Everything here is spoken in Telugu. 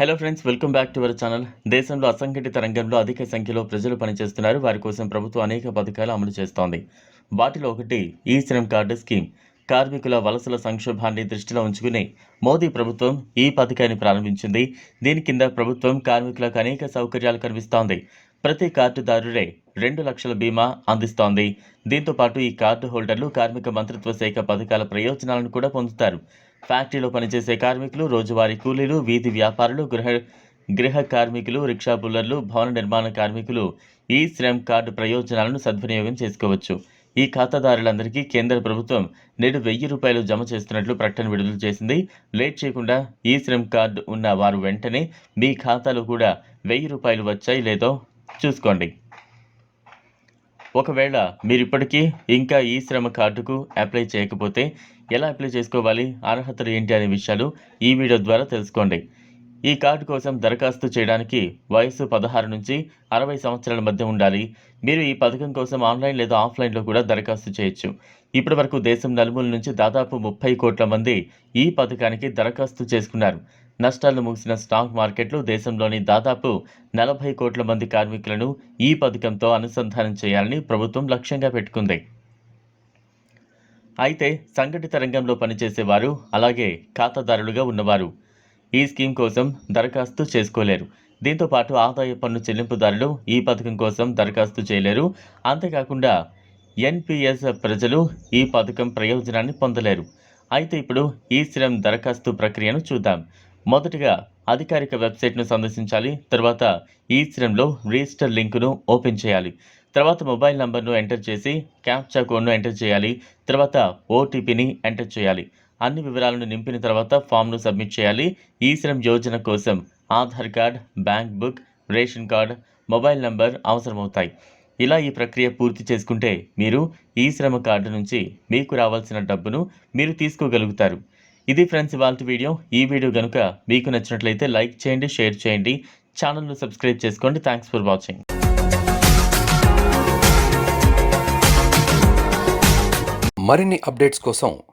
Hello friends welcome back to our channel దేశంలో అసంఘటిత రంగంలో అధిక సంఖ్యలో ప్రజలు పనిచేస్తున్నారు. వారి కోసం ప్రభుత్వం అనేక పథకాలు అమలు చేస్తోంది. వాటిలో ఒకటి ఈ శ్రమ్ కార్డు స్కీమ్. కార్మికుల వలసల సంక్షోభాన్ని దృష్టిలో ఉంచుకుని మోదీ ప్రభుత్వం ఈ పథకాన్ని ప్రారంభించింది. దీని కింద ప్రభుత్వం కార్మికులకు అనేక సౌకర్యాలు కల్పిస్తోంది ప్రతి కార్డుదారుడే రెండు లక్షల బీమా అందిస్తోంది. దీంతో పాటు ఈ కార్డు హోల్డర్లు కార్మిక మంత్రిత్వ శాఖ పథకాల ప్రయోజనాలను కూడా పొందుతారు. ఫ్యాక్టరీలో పనిచేసే కార్మికులు రోజువారీ కూలీలు వీధి వ్యాపారులు గృహ గృహ కార్మికులు రిక్షా బుల్లర్లు భవన నిర్మాణ కార్మికులు ఈ శ్రమ్ కార్డు ప్రయోజనాలను సద్వినియోగం చేసుకోవచ్చు. ఈ ఖాతాదారులందరికీ కేంద్ర ప్రభుత్వం నేడు వెయ్యి రూపాయలు జమ చేస్తున్నట్లు ప్రకటన విడుదల చేసింది. లేట్ చేయకుండా ఈ శ్రమ్ కార్డు ఉన్న వారు వెంటనే మీ ఖాతాలో కూడా వెయ్యి రూపాయలు వచ్చాయి లేదో చూసుకోండి. ఒకవేళ మీరు ఇప్పటికీ ఇంకా ఈ శ్రమ కార్డుకు అప్లై చేయకపోతే ఎలా అప్లై చేసుకోవాలి? అర్హతలు ఏంటి అనే విషయాలు ఈ వీడియో ద్వారా తెలుసుకోండి. ఈ కార్డు కోసం దరఖాస్తు చేయడానికి వయసు పదహారు నుంచి అరవై సంవత్సరాల మధ్య ఉండాలి. మీరు ఈ పథకం కోసం ఆన్లైన్ లేదా ఆఫ్లైన్లో కూడా దరఖాస్తు చేయొచ్చు. ఇప్పటి వరకు దేశం నలుమూల నుంచి దాదాపు ముప్పై కోట్ల మంది ఈ పథకానికి దరఖాస్తు చేసుకున్నారు. నష్టాలు ముగిసిన స్టాక్ మార్కెట్లు దేశంలోని దాదాపు నలభై కోట్ల మంది కార్మికులను ఈ పథకంతో అనుసంధానం చేయాలని ప్రభుత్వం లక్ష్యంగా పెట్టుకుంది. అయితే సంఘటిత రంగంలో పనిచేసేవారు అలాగే ఖాతాదారులుగా ఉన్నవారు ఈ స్కీమ్ కోసం దరఖాస్తు చేసుకోలేరు. దీంతో పాటు ఆదాయ పన్ను చెల్లింపుదారులు ఈ పథకం కోసం దరఖాస్తు చేయలేరు. అంతేకాకుండా ఎన్పిఎస్ ప్రజలు ఈ పథకం ప్రయోజనాన్ని పొందలేరు. అయితే ఇప్పుడు ఈ శ్రమ్ దరఖాస్తు ప్రక్రియను చూద్దాం. మొదటగా అధికారిక వెబ్సైట్ను సందర్శించాలి. తర్వాత ఈ శ్రమ్లో రిజిస్టర్ లింకును ఓపెన్ చేయాలి. తర్వాత మొబైల్ నంబర్ను ఎంటర్ చేసి క్యాప్చా కోడ్ను ఎంటర్ చేయాలి. తర్వాత ఓటీపీని ఎంటర్ చేయాలి. అన్ని వివరాలను నింపిన తర్వాత ఫామ్ను సబ్మిట్ చేయాలి. ఈ శ్రమ్ యోజన కోసం Aadhaar card bank book ration card mobile number అవసరమవుతాయి. ఇలా ఈ ప్రక్రియ పూర్తి చేసుకుంటే మీరు ఈ శ్రమ కార్డు నుంచి మీకు రావాల్సిన డబ్బును మీరు తీసుకోగలుగుతారు. ఇది ఫ్రెండ్స్ ఇవాళ వీడియో. ఈ వీడియో కనుక మీకు నచ్చినట్లయితే లైక్ చేయండి షేర్ చేయండి. ఛానల్ను సబ్స్క్రైబ్ చేసుకోండి. థ్యాంక్స్ ఫర్ వాచింగ్ మరిన్ని అప్డేట్స్ కోసం